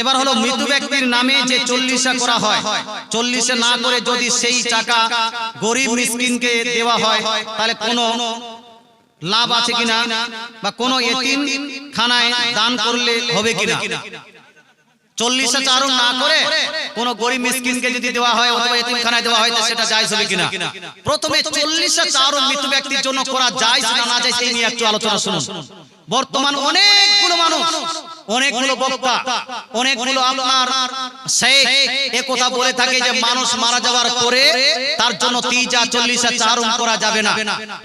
এবার হলো মৃত ব্যক্তির নামে যে চল্লিশা করা হয়। চল্লিশে না করে যদি সেই টাকা গরিব মিসকিনকে দেওয়া হয় তাহলে কোনো লাভ আছে কিনা বা কোনো এতিম খানায় দান করলে হবে কিনা? চল্লিশে চারণ না করে কোন গরিব মিসকিনকে যদি দেওয়া হয় অথবা এতিমখানায় দেওয়া হয় সেটা জায়জ হবে কিনা? প্রথমে চল্লিশে চারণ মৃত ব্যক্তির জন্য করা যায় না না যায় সেই নিয়ে একটু আলোচনা শুনুন। বর্তমান অনেকগুলো মানুষ অনেকগুলো বক্তা অনেকগুলো আপনার শেখ এ কথা বলে থাকে যে মানুষ মারা যাওয়ার পরে তার জন্য তিজা চল্লিশা চারণ করা যাবে না।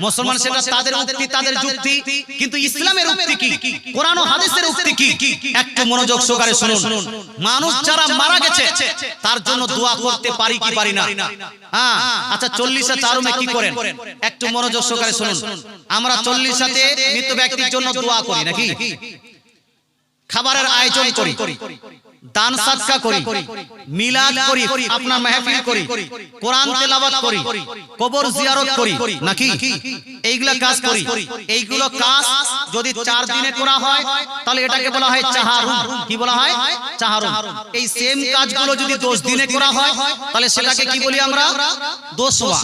মুসলমান সেটা তাদের উক্তি তাদের যুক্তি কিন্তু ইসলামের উক্তি কি? কোরআন ও হাদিসের উক্তি কি? একটু মনোযোগ সহকারে শুনুন। মানুষ যারা মারা গেছে তার জন্য দোয়া করতে পারি কি পারি না। হ্যাঁ আচ্ছা চল্লিশা চারণে কি করেন? একটু মনোযোগ সহকারে শুনুন। আমরা চল্লিশাতে মৃত ব্যক্তির জন্য দোয়া করি নাকি খাবারের আয়োজন করি। দান সাদকা করি, মিলাদ করি, আপনার মাহফিল করি, কোরআন তেলাওয়াত করি, কবর জিয়ারত করি, নাকি? এইগুলা কাজ করি। এইগুলো কাজ যদি চার দিনে করা হয়, তাহলে এটাকে বলা হয় চাহারুম কি বলা হয়? চাহারুম এই সেম কাজগুলো যদি দশ দিনে করা হয়, তাহলে সেটাকে কি বলি আমরা? দোসওয়া।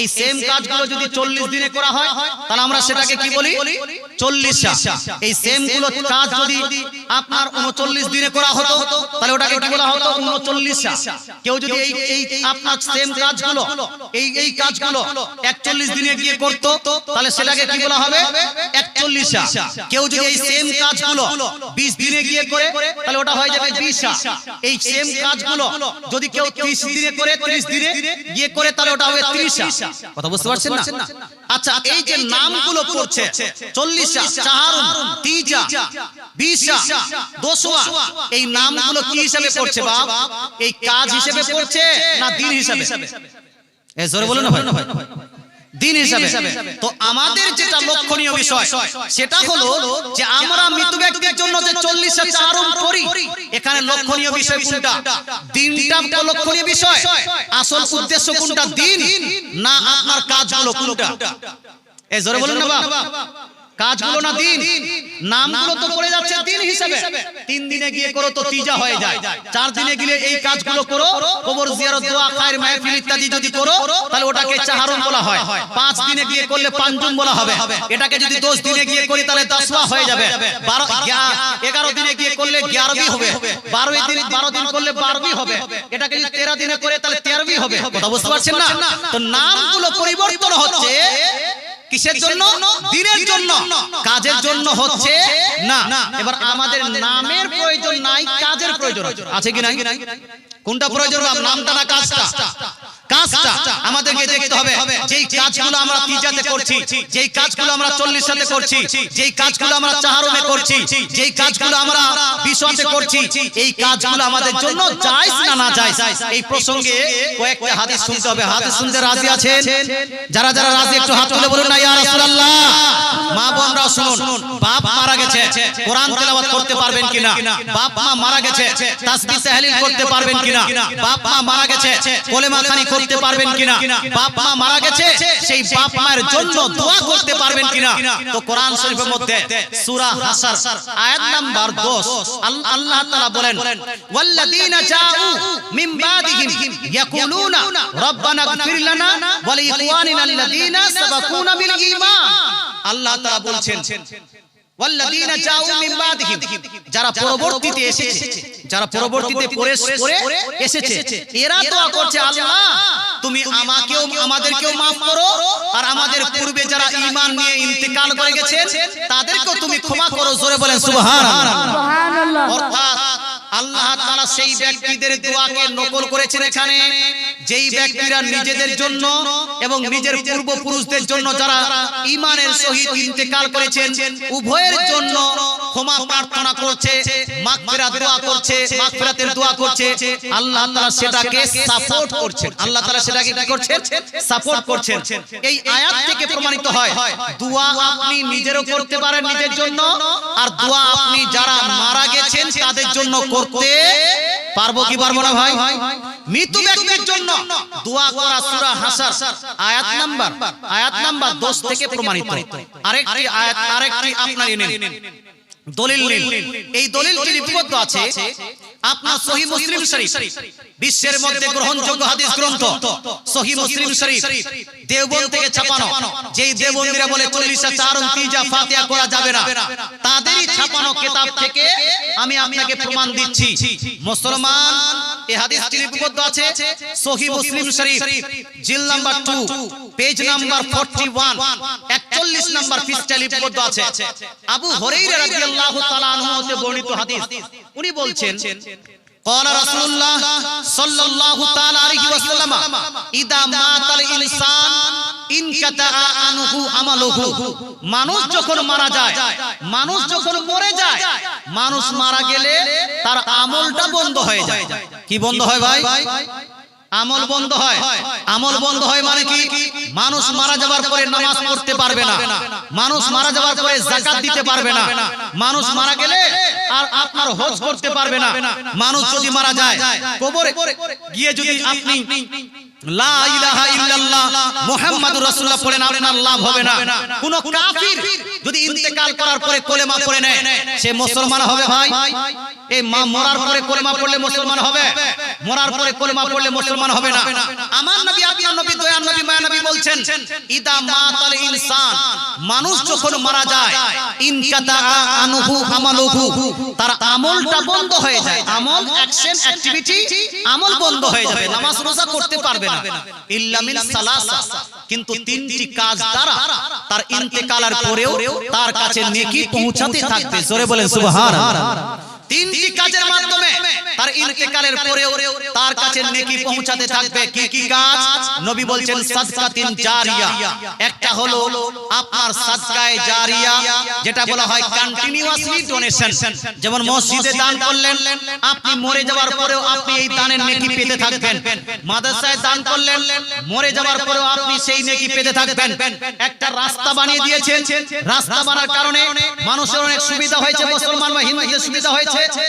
এই সেম কাজগুলো যদি চল্লিশ দিনে করা হয়, তাহলে আমরা সেটাকে কি বলি? চল্লিশা। এই সেমগুলো কাজ যদি আপনার উনচল্লিশ দিনে করা হতো তাহলে ওটাকে কি বলা হতো? উনচল্লিশা। কেউ যদি এই এই আপনার সেম কাজগুলো, এই এই কাজগুলো একচল্লিশ দিনে গিয়ে করতো, তাহলে সেটাকে কি বলা হবে? একচল্লিশা। কেউ যদি এই সেম কাজগুলো বিশ দিনে গিয়ে করে, তাহলে ওটা হয়ে যাবে বিশা। এই সেম কাজগুলো যদি কেউ ত্রিশ দিনে করে, ত্রিশ দিনে গিয়ে করে, তাহলে ওটা হবে ত্রিশা। কথা বুঝতে পারছেন না? আচ্ছা এই যে নামগুলো পড়ছে, চল্লিশা, চাহারুন, তিজা, বিশা, দোসোয়া, এই নামগুলো কি হিসাবে পড়ছে বাপ? এই কাজ হিসেবে পড়ছে না দিন হিসাবে? এ জোরে বলুন না ভাই। দিন হিসাবে। তো আমাদের যেটা লক্ষণীয় বিষয় সেটা হলো যে আমরা মৃত ব্যক্তির জন্য যে চল্লিশ চারণ করি এখানে লক্ষণীয় বিষয় কোনটা? দিনটা লক্ষণীয় বিষয়। আসল উদ্দেশ্য কোনটা? দিন। না আপনার কাজগুলো কোনটা? এ জোরে বলুন না বাবা কাজগুলো না দিন নামগুলো তো পড়ে যাচ্ছে দিন হিসাবে। তিন দিনে গিয়ে করো তো তিজা হয়ে যায়। চার দিনে গিয়ে এই কাজগুলো করো কবর জিয়ারত দোয়া খায়ের মাহফিল ইত্যাদি যদি করো তাহলে ওটাকে চাহারুন বলা হয়। পাঁচ দিনে গিয়ে করলে পাঁচজন বলা হবে। এটাকে যদি দশ দিনে গিয়ে করি তাহলে দশওয়া হয়ে যাবে। বারো এগারো দিনে গিয়ে করলে গ্যারবি হবে। বারো দিন বারো দিন করলে বারবি হবে। এটাকে যদি তেরো দিনে করে তাহলে তেরবি হবে। কথা বুঝতে পারছেন না? তো নামগুলো পরিবর্তন হচ্ছে কিসের জন্য? দিনের জন্য। কাজের জন্য হচ্ছে না। এবার আমাদের নামের প্রয়োজন নাই কাজের প্রয়োজন আছে। কি নাই কোনটা প্রয়োজন নামটা না কাজটা। কাজটা? আমাদেরকে দেখতে হবে। যেই কাজগুলো আমরা তিজাতে করছি যেই কাজগুলো আমরা চল্লিশ সাথে করছি যেই কাজগুলো আমরা চাহারমে করছি যেই কাজগুলো আমরা বিশ্বতে করছি এই কাজগুলো আমাদের জন্য জায়েজ না না জায়েজ এই প্রসঙ্গে কয়েকটা হাদিস শুনতে হবে। হাদিস শুনতে রাজি আছেন যারা যারা রাজি একটু হাত তুলে বলুন না ইয়া রাসূলুল্লাহ মা বোনরা শুনুন বাপ মারা গেছে কোরআন তেলাওয়াত করতে পারবেন কিনা? বাপ মা মারা গেছে তাসবিহ তাহলিল করতে পারবেন কিনা? বাপ মা মারা গেছে কলেমা খানি করতে পারবেন কিনা? বাপ মা মারা গেছে সেই বাপ মায়ের জন্য দোয়া করতে পারবেন কিনা? তো কোরআন শরীফের মধ্যে সূরা হাসর আয়াত নাম্বার 10 আল্লাহ তাআলা বলেন ওয়াল্লাযীনা জাউ মিন বাদিহিম ইয়াকুলুনা রব্বানা ইগফির লানা ওয়া লিইখওয়ানিনা আল্লাযীনা সাবাকুনা বিল ঈমান আল্লাহ তাআলা বলছেন মিন যারা পরবর্তীতে এসেছে যারা পরবর্তীতে করে এসেছে এরা দোয়া করছে আল্লাহ তুমি আমাকেও আমাদেরকেও maaf করো আর আমাদের পূর্বে যারা ঈমান নিয়ে ইন্তেকাল করে গেছে তাদেরকেও তুমি ক্ষমা করো জোরে বলেন সুবহানাল্লাহ। সুবহানাল্লাহ। অর্থাৎ আল্লাহ তাআলা সেই ব্যক্তিদের দোয়াকে নকল করেছেন এখানে। যেই ব্যক্তিরা নিজেদের জন্য এবং নিজের পূর্বপুরুষদের জন্য যারা ঈমানের সহিত ইন্তেকাল করেছেন উভয়ের জন্য ক্ষমা প্রার্থনা করছে মাগফিরাত দোয়া করছে মাগফিরাতের দোয়া করছে। আল্লাহ তাআলা সেটাকে সাপোর্ট করছেন আল্লাহ তাআলা সেটাকে কি করছেন? সাপোর্ট করছেন। এই আয়াত থেকে প্রমাণিত হয় দোয়া আপনি নিজেরও করতে পারেন নিজের জন্য আর দোয়া আপনি যারা মারা গেছেন তাদের জন্য করতে পারব কি পারব না ভাই? মৃত ব্যক্তির জন্য দোয়া করা সূরা হাসার আয়াত নাম্বার আয়াত নাম্বার 10 থেকে প্রমাণিত। আরেকটি আয়াত, আরেকটি আপনার নিন। দলিল এই দলিলটি লিপিবদ্ধ আছে আপনার সহি মুসলিম শরীফ। বিশ্বের মধ্যে গ্রহণযোগ্য হাদিস গ্রন্থ সহি মুসলিম শরীফ। দেওবন্দ থেকে ছাপানো। যেই দেওবন্দিরা বলে চল্লিশটা চারণ তিজা ফাতিয়া করা যাবে না। তাদেরই ছাপানো কিতাব থেকে আমি আপনাকে প্রমাণ দিচ্ছি। মুসলমান এই হাদিসটি লিপিবদ্ধ আছে সহি মুসলিম শরীফ জিল নাম্বার 2 পেজ নাম্বার 41 41 নাম্বার পৃষ্ঠা লিপিবদ্ধ আছে। আবু হুরায়রা রাদিয়াল্লাহু তাআলা আনহু হতে বর্ণিত হাদিস। উনি বলছেন قال رسول الله صلى الله تعالى عليه وسلم اذا مات الانسان ইনকাতা আনহু আমালুহু মানুষ যখন মারা যায় মানুষ যখন মরে যায় মানুষ মারা গেলে তার আমলটা বন্ধ হয়ে যায় কি বন্ধ হয় ভাই আমল বন্ধ হয় আমল বন্ধ হয় মানে কি মানুষ মারা যাওয়ার পরে নামাজ পড়তে পারবে না মানুষ মারা যাওয়ার পরে যাকাত দিতে পারবে না মানুষ মারা গেলে আর আপনার হজ করতে পারবে না। মানুষ যদি মারা যায় কবরে গিয়ে যদি আপনি লা ইলাহা ইল্লাল্লাহ মুহাম্মাদুর রাসূলুল্লাহ পড়েন আপনার লাভ হবে না। কোন কাফির যদি ইন্তেকাল করার পরে কলেমা পড়ে নেয় সে মুসলমান হবে ভাই। এই মা মরার পরে কলেমা পড়লে মুসলমান হবে। মরার পরে কলেমা পড়লে মুসলমান হবে না। আমার নবী আপনার নবী দয়ার নবী মায়া নবী বলছেন ইদা মাতাল ইনসান মানুষ যখন মারা যায় ইনকাতা আনহু আমালুহু তার আমলটা বন্ধ হয়ে যায়। আমল অ্যাকশন অ্যাক্টিভিটি আমল বন্ধ হয়ে যাবে নামাজ রোজা করতে পারবে না কিন্তু তিনটি কাজ দ্বারা তার ইন্তেকালের পরেও তার কাছে নেকি পৌঁছাতে থাকবে। জোরে বলেন, সুবহানাল্লাহ। তিনটি কাজের মাধ্যমে তার ইন্তেকালের পরেও তার কাছে নেকি পৌঁছাতে থাকবে কি কি কাজ? নবী বলছেন সাদকাতিন জারিয়া। একটা হলো আপনার সাদকায়ে জারিয়া যেটা বলা হয় কন্টিনিউয়াসলি ডোনেশন যেমন মসজিদে দান করলেন আপনি মরে যাওয়ার পরেও আপনি এই দানের নেকি পেতে থাকবেন। মাদ্রাসায় দান করলেন মরে যাওয়ার পরেও আপনি সেই নেকি পেতে থাকবেন। একটা রাস্তা বানিয়ে দিয়েছেন রাস্তা বানার কারণে মানুষের অনেক সুবিধা হয়েছে মুসলমান বা হিন্দুদের সুবিধা হয়েছে হয়েছে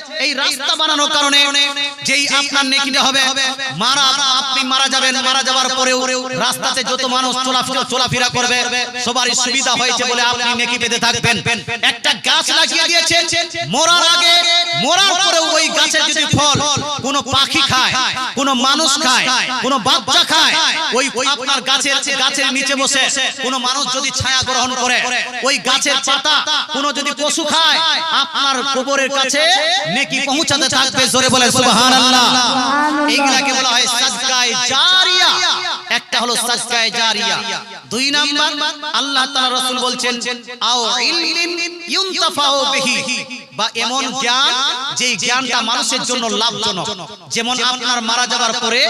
মানুষ খায়, কোনো খায় ওই আপনার নিচে বসে কোনো মানুষ যদি ছায়া গ্রহণ করে, ওই গাছের পাতা কোনো যদি পশু খায়, আপনার কবরের কাছে নেকি পৌঁছাতে থাকবে জোরে বলে সুবহানাল্লাহ। এইগুলাকে বলা হয় সাদকায়ে জারিয়া। একটা হলো সাদকায়ে জারিয়া। দুই নাম্বার আল্লাহ তাআলা রাসূল বলছেন আও ইলমিন ইউনতাফাউ বিহি। বা এমন জ্ঞান যে জ্ঞানটা মানুষের জন্য লাভজনক। যেমন আপনার মারা যাওয়ার পরে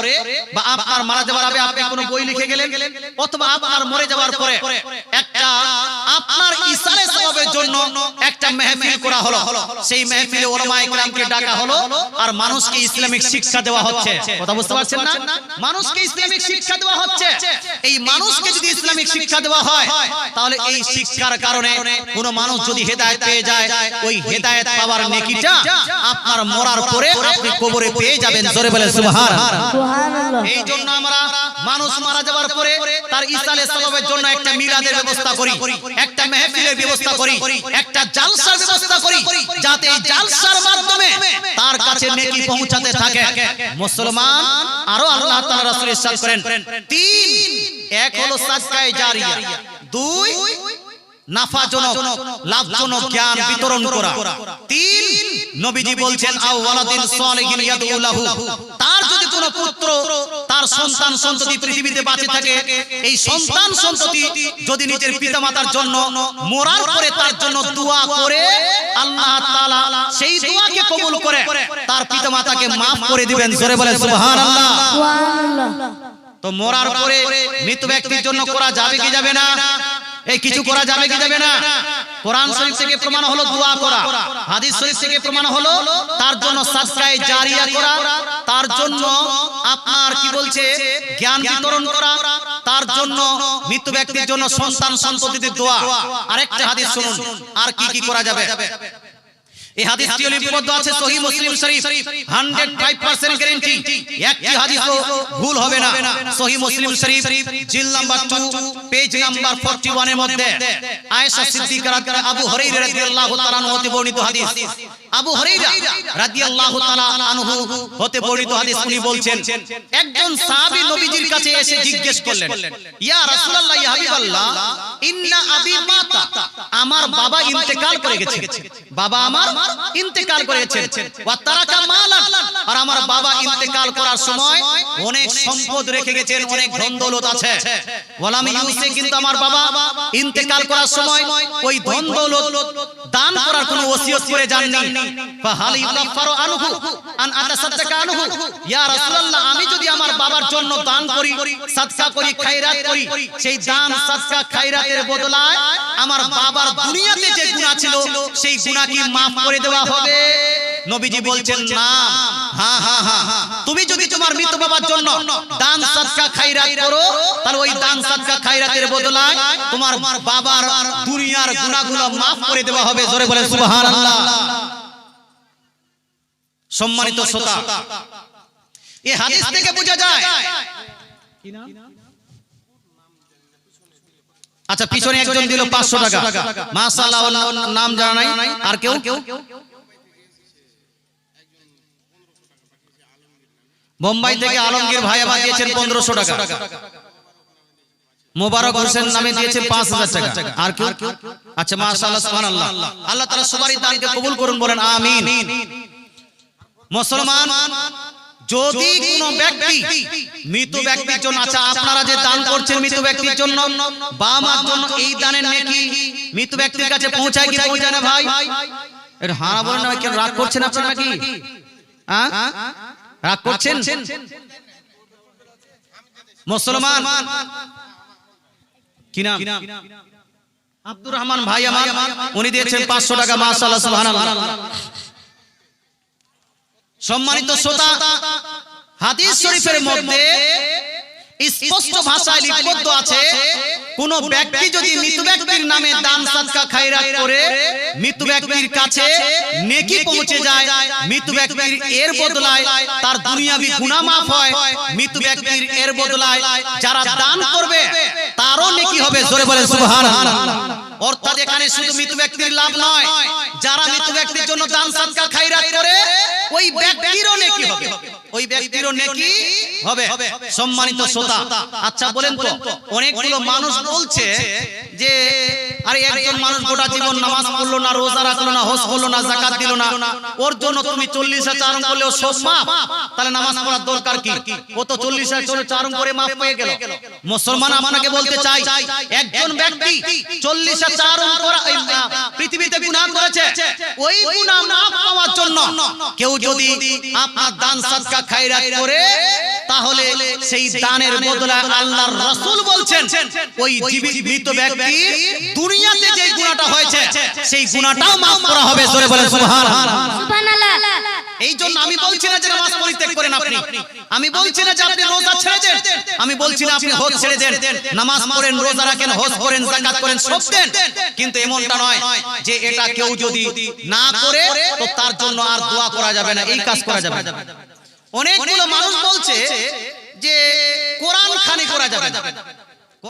বা আপনার মারা যাওয়ার আগে আপনি কোনো বই লিখে গেলেন অথবা আপনার মরে যাওয়ার পরে একটা জন্য একটা মেহফিল করা হলো। সেই মেহফিলে ওলামা ইকরামকে ডাকা হলো আর মানুষকে ইসলামিক শিক্ষা দেওয়া হচ্ছে। কথা বুঝতে পারছেন না? মানুষকে ইসলামিক শিক্ষা দেওয়া হচ্ছে। এই মানুষকে যদি ইসলামিক শিক্ষা দেওয়া হয় তাহলে এই শিক্ষার কারণে কোনো মানুষ যদি হেদায়েত পেয়ে যায় ওই হেদায়েত পাওয়ার নেকিটা আপনার মরার পরে আপনি কবরে পেয়ে যাবেন। জোরে বলেন সুবহানাল্লাহ। এই জন্য আমরা মানুষ মারা যাওয়ার পরে তার ইসালে সওয়াবের জন্য একটা মিলাদের ব্যবস্থা করি। একটা মেহফিলের ব্যবস্থা করি। একটা জালসার ব্যবস্থা করি, যাতে এই জালসার মাধ্যমে তার কাছে নেকি পৌঁছাতে থাকে। মুসলমান, আরও আল্লাহ তাআলা রাসূল ইরশাদ করেন, তিন, এক হলো সাদকায়ে জারিয়া, দুই, নাফাজনক, লাভজনক জ্ঞান বিতরণ করা। তিন, নবীজি বলছেন আও ওয়ালাদিন সালিহিন ইয়াদউ লাহু তার যদি কোনো পুত্র তার সন্তান সন্ততি পৃথিবীতে বাঁচে থাকে। এই সন্তান সন্ততি যদি নিজের পিতামাতার জন্য মরার পরে তার জন্য দোয়া করে আল্লাহ তাআলা সেই দোয়াকে কবুল করে তার পিতামাতাকে maaf করে দিবেন। জোরে বলে সুবহানাল্লাহ। তো মরার পরে মৃত ব্যক্তির জন্য করা যাবে কি যাবে না? এই কিছু করা যাবে কি যাবে না? কোরআন শরীফ থেকে প্রমাণ হলো দোয়া করা, হাদিস শরীফ থেকে প্রমাণ হলো তার জন্য সাদকায়ে জারিয়া করা, তার জন্য আপনার কি বলছে, জ্ঞান বিতরণ করা, তার জন্য মৃত ব্যক্তির জন্য সন্তান সন্ততিদের দোয়া। আরেকটা হাদিস শুনুন, আর কি কি করা যাবে? এই হাদিসটি লিপিবদ্ধ আছে সহিহ মুসলিম শরীফ 105% গ্যারান্টি একটি হাদিসও ভুল হবে না। সহিহ মুসলিম শরীফ, জিল নাম্বার 2 পেজ নাম্বার 41 এর মধ্যে আয়েশা সিদ্দিকা রাদিয়াল্লাহু আবু হুরায়রা রাদিয়াল্লাহু তাআলা আনহু হতে বর্ণিত হাদিস। আবু হুরায়রা রাদিয়াল্লাহু তাআলা আনহু হতে বর্ণিত হাদিস উনি বলছেন, একজন সাহাবী নবীজির কাছে এসে জিজ্ঞেস করলেন, ইয়া রাসূলুল্লাহ, ইয়া হাবিবাল্লাহ, ইন্না আবি মাতা, আমার বাবা ইন্তেকাল করে গেছে। বাবা আমার ইন্তেকাল করে গেছে ওয়া তারাকা মালান আর আমার বাবা ইন্তেকাল করার সময় অনেক সম্পদ রেখে গেছেন অনেক ধন দৌলত আছে। ওয়ালাম ইউসে কিন্তু আমার বাবা ইন্তেকাল করার সময় ওই ধন দৌলত দান করার কোনো ওসিয়ত করে যাননি। ফাহাল ইউকাফারু আনহু আন আতাসাদদাকা আনহু। ইয়া রাসূলুল্লাহ আমি যদি আমার বাবার জন্য দান করি সাদকা করি খায়রাত করি সেই দান সাদকা খায়রাতের বদলায় আমার বাবার দুনিয়াতে যে গুনাহ ছিল সেই গুনাহ কি maaf করে দেওয়া হবে নবীজি বলছেন না হ্যাঁ হ্যাঁ হ্যাঁ তুমি যদি তোমার মৃত বাবার জন্য দান সাদকা খায়রাত করো তাহলে ওই দান সাদকা খায়রাতের বদলায় তোমার বাবার দুনিয়ার গুনাহগুলো maaf করে দেওয়া হবে জোরে বলেন সুবহানাল্লাহ। সম্মানিত শ্রোতা এই হাদিস থেকে বোঝা যায়। কি আচ্ছা পিছনে একজন দিল পাঁচশো টাকা। মাশাআল্লাহ ওর নাম জানা নাই আর কেউ? বোম্বাই থেকে আলমগীর ভাই আবার দিয়েছেন পনেরোশো টাকা। মোবারক হোসেন নামে দিয়েছে পাঁচ হাজার টাকা। আর কেউ? আচ্ছা মাশাআল্লাহ সুবহানাল্লাহ। আল্লাহ তাআলা সবারই দানকে কবুল করুন বলেন আমিন। মুসলমান যদি কোন ব্যক্তি মৃত ব্যক্তির জন্য আচ্ছা আপনারা যে দান করছেন মৃত ব্যক্তির জন্য বা মার জন্য এই দানের নেকি মৃত ব্যক্তির কাছে পৌঁছায় কি পৌঁছায় না ভাই? এটা হারা বলেন না কেন রাগ করছেন আপনারা নাকি হ্যাঁ রাগ করছেন? মুসলমান। কি নাম? আব্দুর রহমান ভাই আমার। উনি দিয়েছেন পাঁচশো টাকা সুবহানাল্লাহ। সম্মানিত শ্রোতা হাদিস শরীফের মধ্যে স্পষ্ট ভাষায় লিপিবদ্ধ আছে। কোন ব্যক্তি যদি মৃত ব্যক্তির নামে দান সাদকা খায়রাত করে মৃত ব্যক্তির কাছে নেকি পৌঁছে যায় মৃত ব্যক্তির এর বদলায় তার দুনিয়াবি গুনাহ মাফ হয় মৃত ব্যক্তির এর বদলায় যারা দান করবে তারও নেকি হবে জোরে বলেন সুবহানাল্লাহ। অর্থাৎ এখানে শুধু মৃত ব্যক্তির লাভ নয় যারা মৃত ব্যক্তির জন্য দান সাদকা খায়রাত করে ওই ব্যক্তিরও নেকি হবে ওই ব্যক্তিরও নেকি হবে সম্মানিত শ্রোতা। আচ্ছা বলেন তো অনেকগুলো মানুষ বলছে যে আরে একজন মানুষ গোটা জীবন নামাজ পড়ল না রোজা রাখল না হজ করল না জাকাত দিল না। ওর জন্য তুমি চল্লিশ হাজার চারণ করলেও সব মাপ। তাহলে নামাজ পড়ার দরকার কি? ও তো চল্লিশ হাজার চারণ করে মাপ পেয়ে গেল। মুসলমান আপনাকে বলতে চাই একজন ব্যক্তি চল্লিশ হাজার চারণ করা পৃথিবীতে গুনাহ করেছে। ওই গুনাহ মাপ পাওয়ার জন্য কেউ যদি আপনার দান সাদকা খায়রাত করে তাহলে সেই দানের বদলে আল্লাহর রাসূল বলছেন। ওই জীবিত মৃত ব্যক্তি দুনিয়াতে যে গুনাহটা হয়েছে সেই গুনাহটাও মাফ করা হবে। জোরে বলেন সুবহানাল্লাহ। সুবহানাল্লাহ। এই জন্য আমি বলছি না যে নামাজ পরিত্যাগ করেন আপনি। আমি বলছি না যে আপনি রোজা ছেড়ে দেন। আমি বলছি না আপনি হজ ছেড়ে দেন। নামাজ পড়েন রোজা রাখেন হজ করেন যাকাত করেন সব দেন। কিন্তু এমনটা নয় যে এটা কেউ যদি না করে তো তার জন্য আর দোয়া করা যাবে না। এই কাজ করা যাবে অনেকগুলো মানুষ বলছে যে কোরআন খানি করা যাবে